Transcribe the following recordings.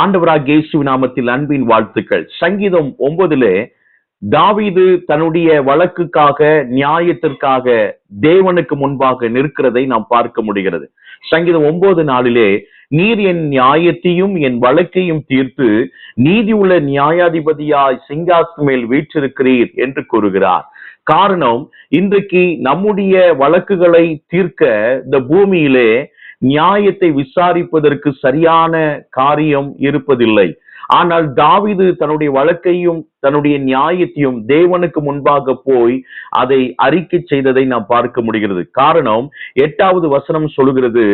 ஆண்டவராக இயேசு நாமத்தில் அன்பின் வாழ்த்துக்கள். சங்கீதம் ஒன்பதிலே தாவீது தன்னுடைய வழக்குக்காக நியாயத்திற்காக தேவனுக்கு முன்பாக நிற்கிறதை நாம் பார்க்க முடிகிறது. சங்கீதம் ஒன்பது நாளிலே நீர் என் நியாயத்தையும் என் வழக்கையும் தீர்த்து நீதி உள்ள நியாயாதிபதியாய் சிங்காசு மேல் வீற்றிருக்கிறீர் என்று கூறுகிறார். காரணம் இன்றைக்கு நம்முடைய வழக்குகளை தீர்க்க இந்த பூமியிலே நியாயத்தை விசாரிப்பதற்கு சரியான காரியம் இருப்பதில்லை. ஆனால் தாவிது தன்னுடைய வழக்கையும் தன்னுடைய நியாயத்தையும் தேவனுக்கு முன்பாக போய் அதை அறிக்கை செய்ததை நாம் பார்க்க முடிகிறது. காரணம் எட்டாவது வசனம் சொல்கிறது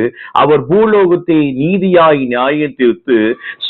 அவர் பூலோகத்தை நீதியாய் நியாயத்திற்கு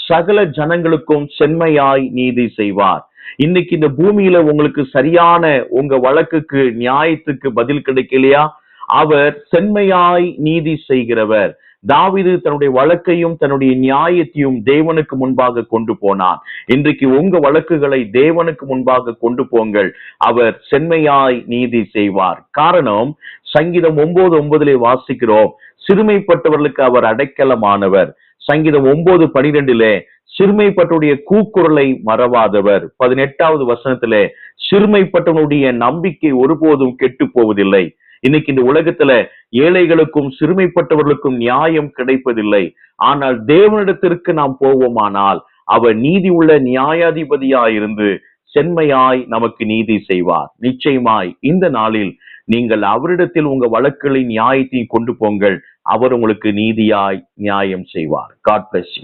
சகல ஜனங்களுக்கும் செம்மையாய் நீதி செய்வார். இன்னைக்கு இந்த பூமியில உங்களுக்கு சரியான உங்க வழக்குக்கு நியாயத்துக்கு பதில் கிடைக்கலையா? அவர் செம்மையாய் நீதி செய்கிறவர். தாவிது தன்னுடைய வழக்கையும் தன்னுடைய நியாயத்தையும் தேவனுக்கு முன்பாக கொண்டு போனான். இன்றைக்கு உங்க வழக்குகளை தேவனுக்கு முன்பாக கொண்டு போங்கள். அவர் செம்மையாய் நீதி செய்வார். காரணம் சங்கீதம் ஒன்பது ஒன்பதிலே வாசிக்கிறோம். சிறுமைப்பட்டவர்களுக்கு அவர் அடைக்கலமானவர். சங்கீதம் ஒன்பது பனிரெண்டிலே சிறுமைப்பட்டுடைய கூக்குரலை மறவாதவர். பதினெட்டாவது வசனத்திலே சிறுமைப்பட்டவனுடைய நம்பிக்கை ஒருபோதும் கெட்டு போவதில்லை. இன்னைக்கு இந்த உலகத்துல ஏழைகளுக்கும் சிறுமைப்பட்டவர்களுக்கும் நியாயம் கிடைப்பதில்லை. ஆனால் தேவனிடத்திற்கு நாம் போவோமானால் அவர் நீதி உள்ள நியாயாதிபதியாயிருந்து செம்மையாய் நமக்கு நீதி செய்வார். நிச்சயமாய் இந்த நாளில் நீங்கள் அவரிடத்தில் உங்க வழக்குகளின் நியாயத்தையும் கொண்டு போங்கள். அவர் உங்களுக்கு நீதியாய் நியாயம் செய்வார். God bless you